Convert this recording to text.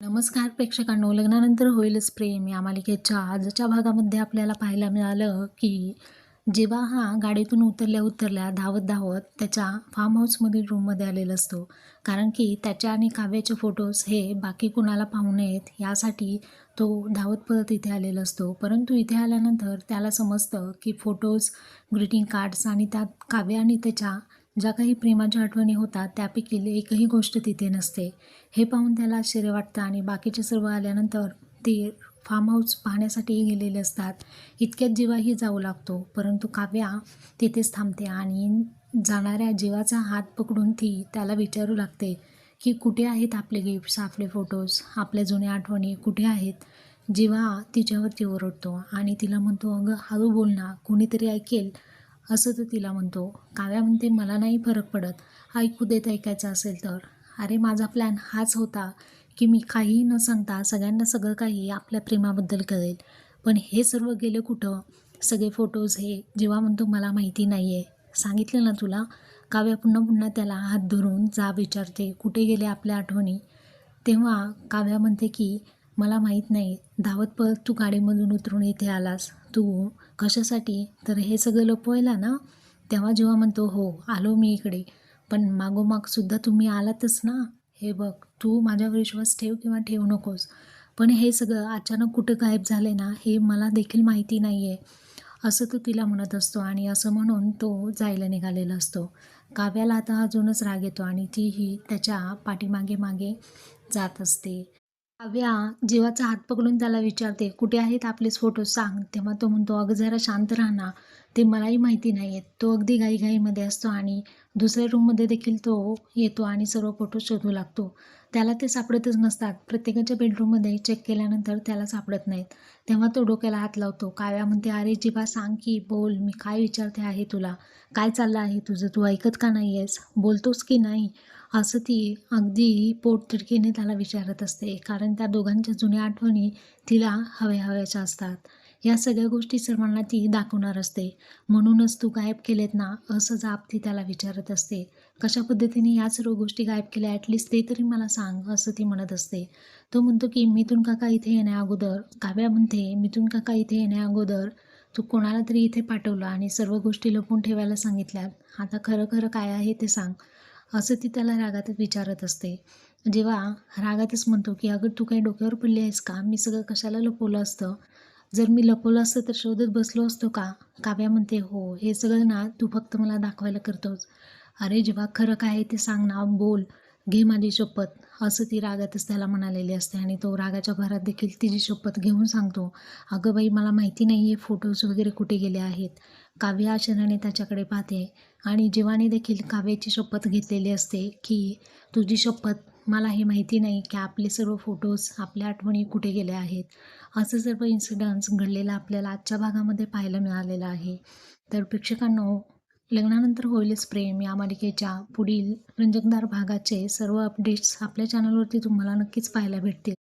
नमस्कार प्रेक्षकांनो लग्नानंतर होईलच प्रेम. या मालिकेच्या आजच्या भागामध्ये आपल्याला पाहायला मिळालं की जेव्हा हा गाडीतून उतरल्या उतरल्या धावत धावत त्याच्या फार्म हाऊसमधील रूममध्ये आलेला असतो. कारण की त्याच्या आणि काव्याचे फोटोज हे बाकी कुणाला पाहू नयेत यासाठी तो धावत पळत इथे आलेला असतो. परंतु इथे आल्यानंतर त्याला समजतं की फोटोज ग्रीटिंग कार्ड्स आणि त्यात काव्य आणि त्याच्या ज्या काही प्रेमाच्या आठवणी होतात त्यापैकी एकही गोष्ट तिथे नसते. हे पाहून त्याला आश्चर्य वाटतं आणि बाकीचे सर्व आल्यानंतर ते फार्म हाऊस पाहण्यासाठीही गेलेले असतात. इतक्यात जीवाही जाऊ लागतो परंतु काव्या तिथेच थांबते आणि जाणाऱ्या जीवाचा हात पकडून ती त्याला विचारू लागते की कुठे आहेत आपले गिफ्ट्स आपले फोटोज आपल्या जुन्या आठवणी कुठे आहेत? जीवा तिच्यावरती ओरडतो आणि तिला म्हणतो अगं हळू बोल ना कोणीतरी ऐकेल असं तो तिला म्हणतो. काव्या म्हणते मला नाही फरक पडत. ऐकू देत ऐकायचं असेल तर. अरे माझा प्लॅन हाच होता की मी काहीही न सांगता सगळ्यांना सगळं काही आपल्या प्रेमाबद्दल कळेल पण हे सर्व गेलं कुठं? सगळे फोटोज हे जेव्हा म्हणतो मला माहिती नाही आहे सांगितलं ना तुला? काव्या पुन्हा पुन्हा त्याला हात धरून जा विचारते. कुठे गेले आपल्या आठवणी? तेव्हा काव्या म्हणते की मला माहीत नाही धावत पळत तू गाडीमधून उतरून इथे आलास तू कशासाठी? तर हे सगळं लपवायला ना? तेव्हा जेव्हा म्हणतो हो आलो मी इकडे. पण मागोमागसुद्धा तुम्ही आलातच ना? हे बघ तू माझ्यावर विश्वास ठेव किंवा ठेवू नकोस. पण हे सगळं अचानक कुठं गायब झाले ना हे मला देखील माहिती नाही आहे असं तो तिला म्हणत असतो आणि असं म्हणून तो जायला निघालेला असतो. काव्याला आता अजूनच राग येतो आणि तीही त्याच्या पाठीमागे मागे जात असते. काव्या जीवाचा हात पकडून त्याला विचारते कुठे आहेत आपलेच फोटो सांग. तेव्हा तो म्हणतो अगं जरा शांत राहणा ते मलाही माहिती नाही आहेत तो अगदी घाईघाईमध्ये असतो आणि दुसऱ्या रूममध्ये देखील तो येतो आणि सर्व फोटो शोधू लागतो. त्याला ते सापडतच नसतात. प्रत्येकाच्या बेडरूममध्ये चेक केल्यानंतर त्याला सापडत नाहीत. तेव्हा तो डोक्याला हात लावतो. काव्या म्हणते अरे जिबा सांग की बोल. मी काय विचारते आहे तुला? काय चाललं आहे तुझं? तू ऐकत का नाही आहेस बोलतोस की नाही? असं ती अगदी पोटतिडकीने त्याला विचारत असते कारण त्या दोघांच्या जुन्या आठवणी तिला हव्या हव्याच्या असतात. या सगळ्या गोष्टी सर्वांना ती दाखवणार असते. म्हणूनच तू गायब केलेत ना असं जाप ती त्याला विचारत असते. कशा पद्धतीने या सर्व गोष्टी गायब केल्या ॲटलिस्ट ते तरी मला सांग असं ती म्हणत असते. तो म्हणतो की मिथून काका इथे येण्या अगोदर. काव्या म्हणते मिथून काका इथे येण्या अगोदर तू कोणाला तरी इथे पाठवलं आणि सर्व गोष्टी लपून ठेवायला सांगितल्यात. आता खरं खरं काय आहे ते सांग. असं ती त्याला रागातच विचारत असते. जेव्हा रागातच म्हणतो की अगं तू काही डोक्यावर पडली आहेस का? मी सगळं कशाला लपवलं असतं? जर मी लपवलं असतं तर शोधत बसलो असतो का? काव्या म्हणते हो हे सगळं ना तू फक्त मला दाखवायला करतोस. अरे जेव्हा खरं काय आहे ते सांग ना बोल. घे माझी शपथ. असं ती रागातच त्याला म्हणालेली असते आणि तो रागाच्या भरात देखील तिची शपथ घेऊन सांगतो अगं बाई मला माहिती नाही आहे फोटोज वगैरे कुठे गेले आहेत. काव्य आशनाने त्याच्याकडे पाहते आणि जीवाने देखील काव्याची शपथ घेतलेली असते की तुझी शपथ मला हे माहिती नाही की आपले सर्व फोटोज आपल्या आठवणी कुठे गेले आहेत. असं सर्व इन्सिडन्स घडलेलं आपल्याला आजच्या भागामध्ये पाहायला मिळालेलं आहे. तर प्रेक्षकांनो लग्नानंतर होईलच प्रेम या मालिकेच्या पुढील रंजकदार भागाचे सर्व अपडेट्स आपल्या चॅनलवरती तुम्हाला नक्कीच पाहायला भेटतील.